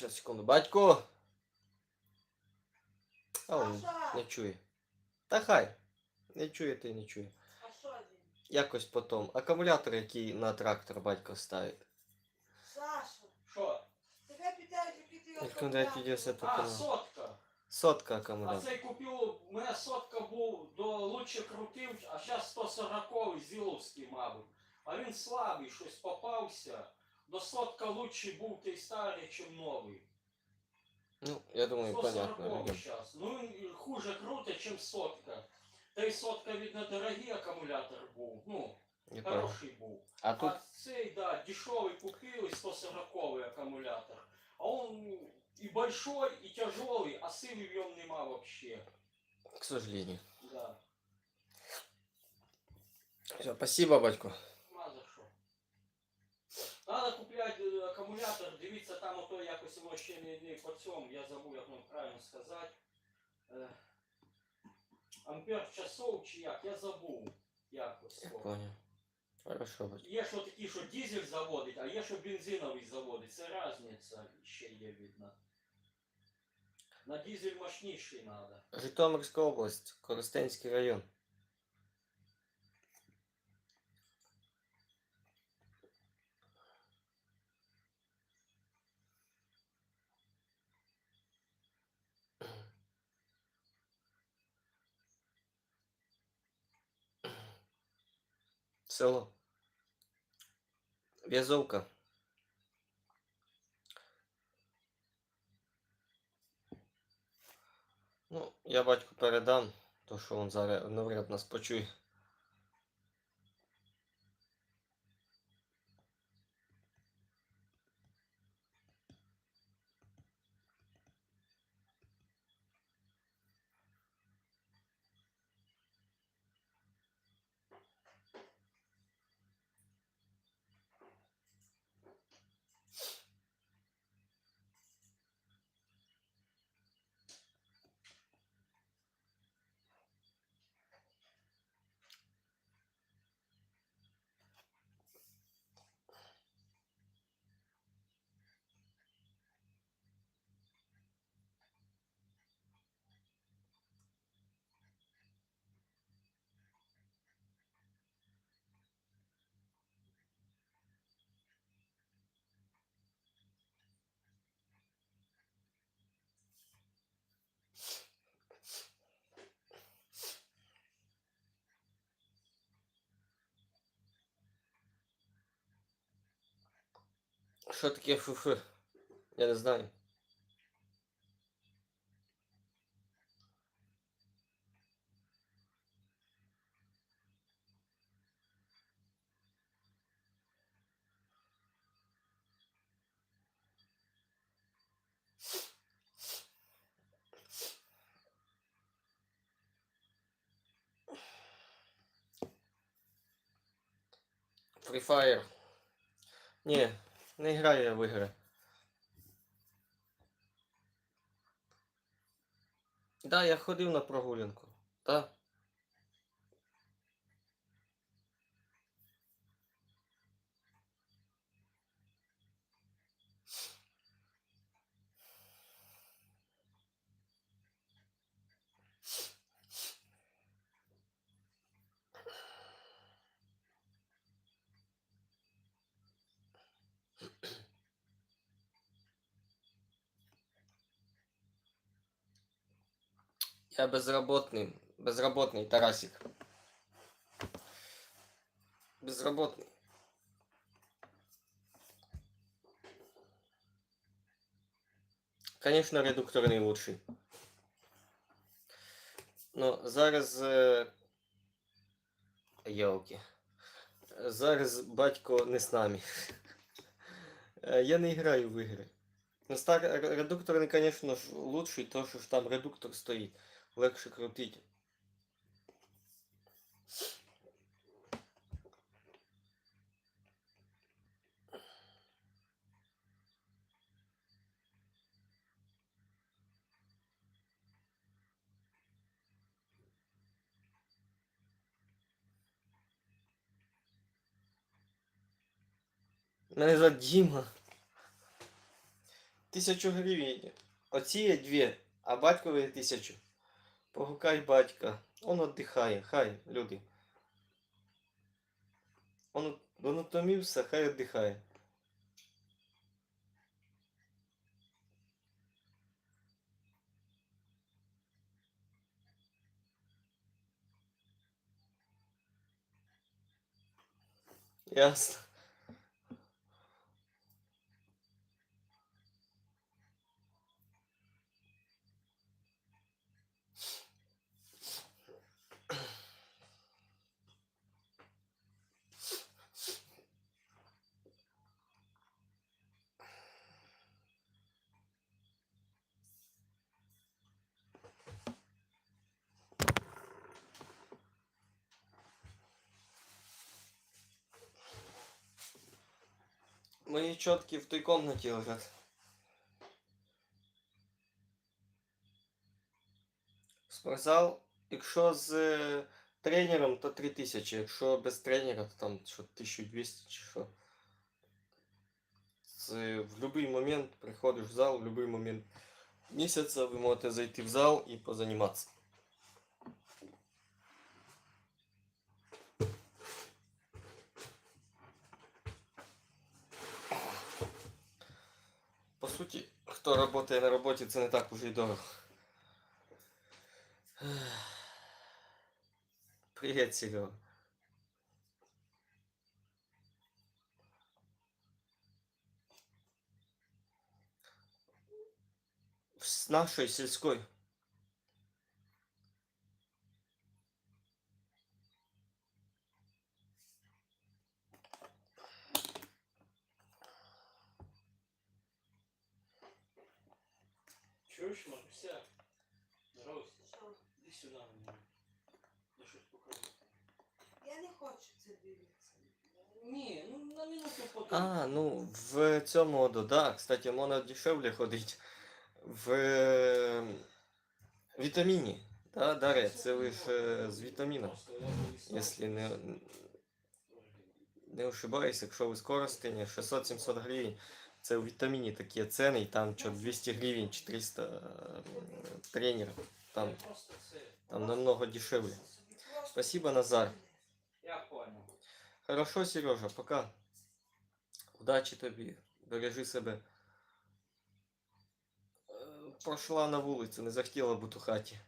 Щас, секунду. Батько! А він не чує. Та хай. Не чує ти не чує. А? Якось потом. Акумулятор, який на трактор батько ставить. Саша, Що? тебе питають, який ти його А, сотка. Сотка А акумулятор. цей купив, у мене сотка був до лучше крутив, а зараз 140 зіловський, мабуть. А він слабий, щось попався. До сотка лучше був той старий, чим новий. Ну, я думаю, 140 понятно. зараз. Ну хуже крутить, чим сотка. Та й сотка, видно, дорогий акумулятор був. Ну, Я хороший був. А тут А цей, да, дешевый купил, 140 аккумулятор. А он и большой, и тяжелый, а силы в нем нема вообще. к сожалению. Да. Все, спасибо, батько. Надо купляти е, акумулятор, дивіться, там ото якось воно ще не, не по цьому, я забув, як вам правильно сказати. Е, ампер часов чи як, я забув якось. Я понял. Хорошо. Є що такі, що дизель заводить, а є, що бензиновий заводить. Це різниця ще є видно. На дизель мощніший треба. Житомирська область, Коростенський район. Село. В'язовка. Ну, я батьку передам, то що він зараз навряд нас почує. Що таке фуфи? Я не знаю. Free Fire. Ні, не граю я в ігри. Да, я ходив на прогулянку. Да. Я безработный. Безработный, Тарасик. Безработный. Конечно, редуктор не лучший. Но зараз. Е... Йолки. Зараз батько не з нами. Е, Я не граю в ігри. Ну, стар... р- редукторний, конечно ж, лучший, то що ж там редуктор стоїть. Легше крутить. Мене звати Діма. Тисячу гривень. Оці дві, а батькові тисячу. Погукай батька. Он віддихає, хай, люди. Он, он утомився, хай віддихає. Ясно. Мої чотки в той комнаті лежать. Спортзал, якщо з е, тренером, то 3000, якщо без тренера, то там що 1200 чи що. Це в будь-який момент приходиш в зал, в будь-який момент місяця ви можете зайти в зал і позаніматися. Суті, хто працює на роботі, це не так уже й дорого. Привіт, Серега. С нашої сільської. Сюди мені. Я щось покажу. Я не хочу це дивитися. Ні, ну на минуту потім. А, ну в цьому моду, да, кстати, можна дешевле ходить. В е, вітаміні. Да, Дар'я, це лише з вітаміном. Якщо не, не ошибаюсь, якщо ви з Коростеня, 600-700 гривень. Це у вітаміні такі ціни, і там що 200 гривень, 400 е, тренерів. Там, там намного дешевле. Спасибо, Назар. Я понял. Хорошо, Сережа, пока. Удачі тобі. Бережи себе. Е, Пошла на вулицю, не захотіла бути у хаті.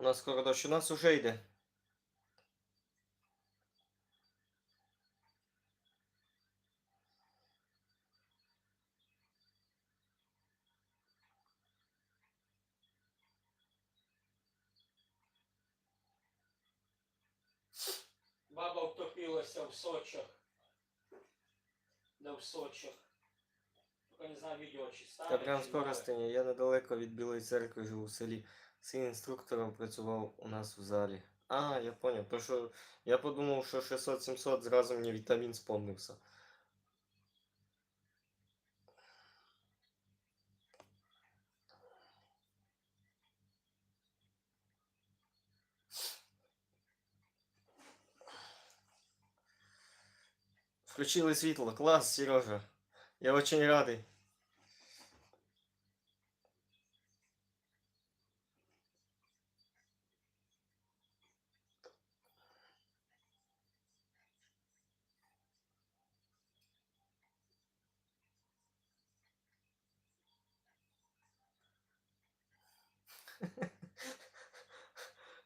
У нас скоро дощ, у нас уже йде. Баба втопилася в Сочах. Да в Сочах. Только не знаю, відео чи старе. Я прям нове. Коростеня, я недалеко від Білої церкви живу в селі. Син інструктором працював у нас в залі. А, я понял. То що я подумав, що 600-700 зразу мені вітамін спомнився. Включили світло. Клас, Сережа. Я очень радий.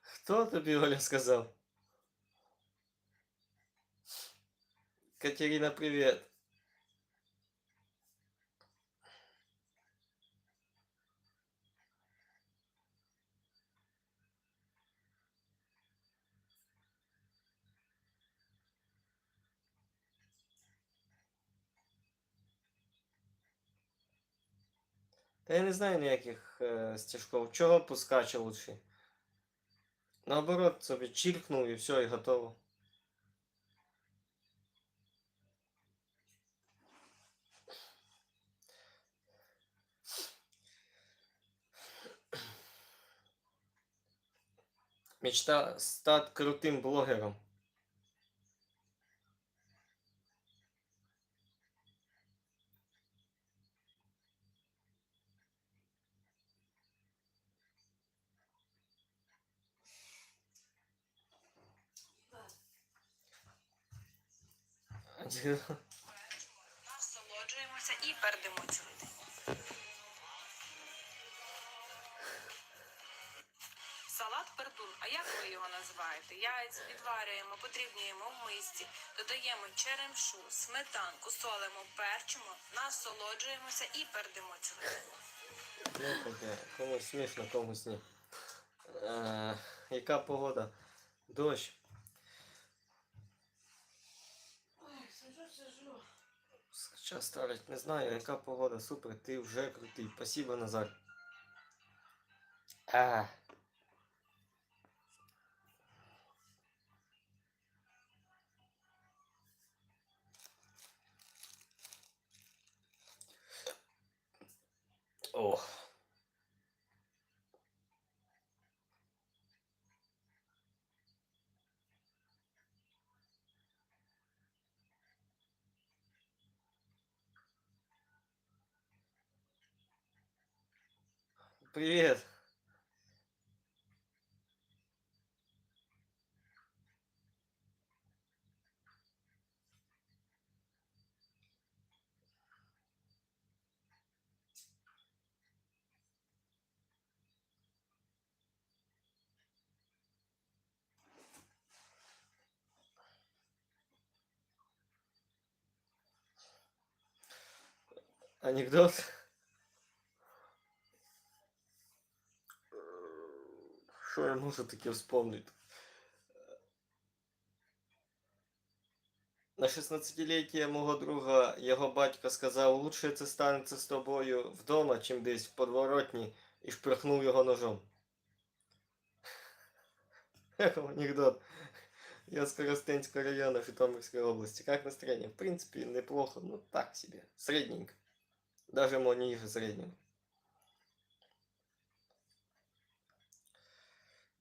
Хто тобі Оля сказав? Катерина, привіт. Та я не знаю ніяких е, стежков. Чого пускача лучше? Наоборот, собі чиркнув і все, і готово. Мечта стати крутим блогером. Насолоджуємося і пердимо цілий день. Салат пердун. А як ви його називаєте? Яйця відварюємо, подрібнюємо в мисці, додаємо черемшу, сметанку, солимо, перчимо, насолоджуємося і пердимо цілий день. Ну, комусь смішно, комусь ні. Е, яка погода? Дощ. Час ставлять, не знаю, яка погода. Супер, ти вже крутий. Спасибо, Назар. А. О. Привет. Анекдот. Що я можу таке вспомнити? На 16-ліття мого друга його батько сказав, лучше це станеться з тобою вдома, чим десь в подворотні, і шприхнув його ножом. Эх, анекдот. Я с Коростенского района Житомирской области. Как настроение? В принципе, неплохо, ну так себе, средненько. Даже мо ниже среднего.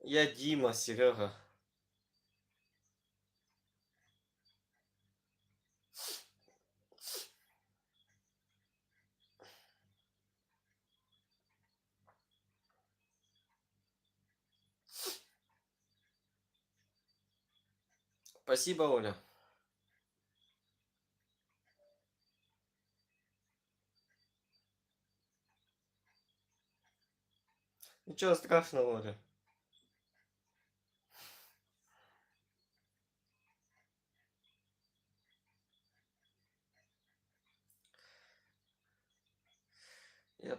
Я Дима, Серега. Спасибо, Оля. Ничего страшного, Оля.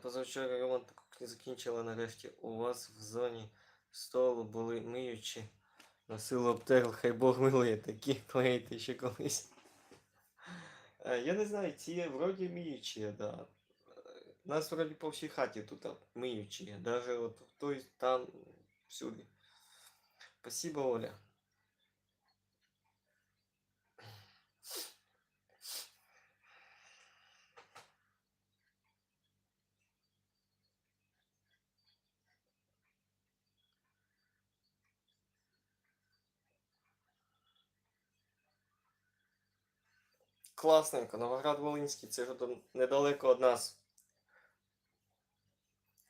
Позавчора ремонт кухні закінчила нарешті. У вас в зоні столу були миючі. На силу обтерл, хай Бог милує, такі клеїти ще колись. Е, Я не знаю, ці вроді миючі, да. Е, Нас вроді по всій хаті тут миючі. Даже от той там всюди. Спасибо, Оля. Класненько, Новоград Волинський, це ж недалеко від нас.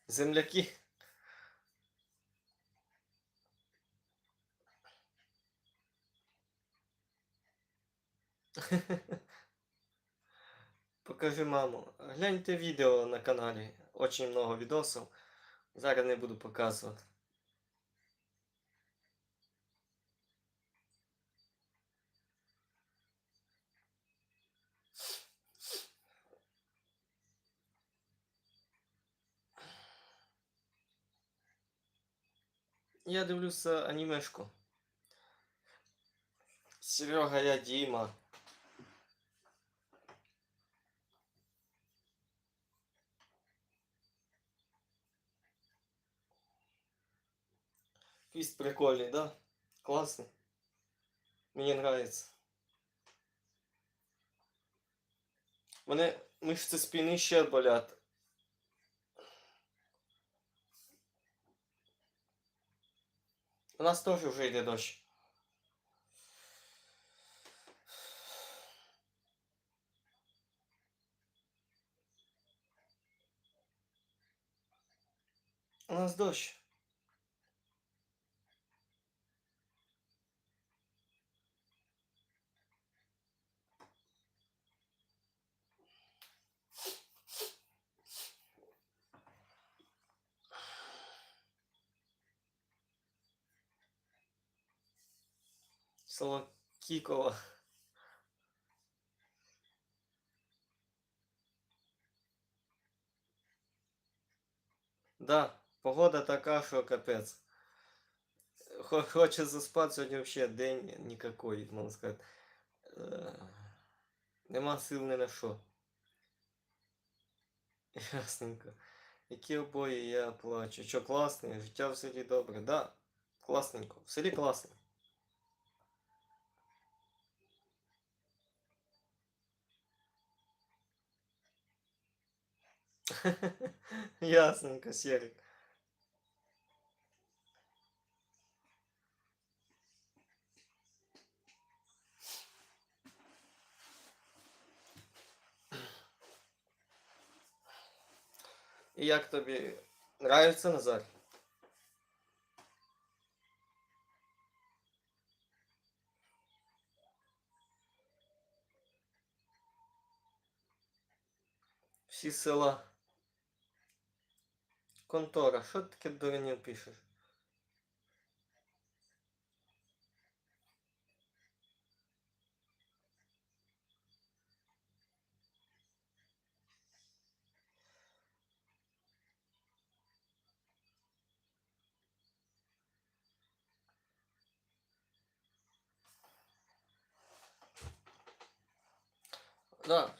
Земляки. Покажи маму. Гляньте відео на каналі. Очень много відосів. Зараз не буду показувати. Я дивлюся анімешку. Серега, я Діма. Квіст прикольний, да? Классный. Мені нравится. Мене мышцы спины ще болят. Нас теж вже йде дощ. У нас дощ. Село Кіково. Да, погода така, що капець. Хо- Хоче заспати сьогодні взагалі день никакой, можна сказати. Е, Нема сил ні на що. Ясненько. Які обої я плачу. Що класне, життя в селі добре. Да, класненько. В селі класно. Ясненько, Серик. І як тобі нравится Назар? Всі села. Контора, що ти таке дурню пишеш? Да.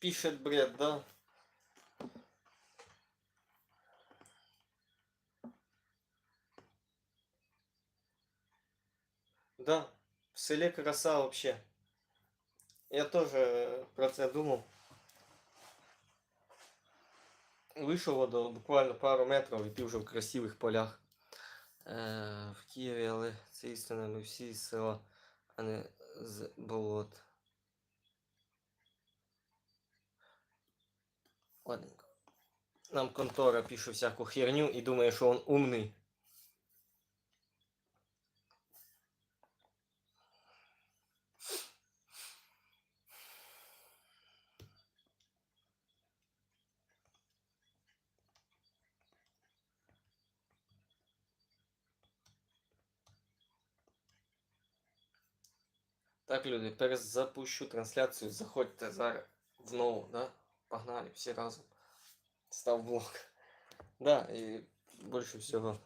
Пишет бред? Да, селе краса вообще. Я тоже про це думав. Вийшов до буквально пару метрів і ти вже в красивих полях. Е, в Києві, але це істина, ми всі з села, а не з болот. Ладненько. Нам контора пише всяку херню і думає, що він умний. Так, люди, перезапущу трансляцію. Заходьте зараз в нову, да? Погнали всі разом. Став блок. Да, і більше всього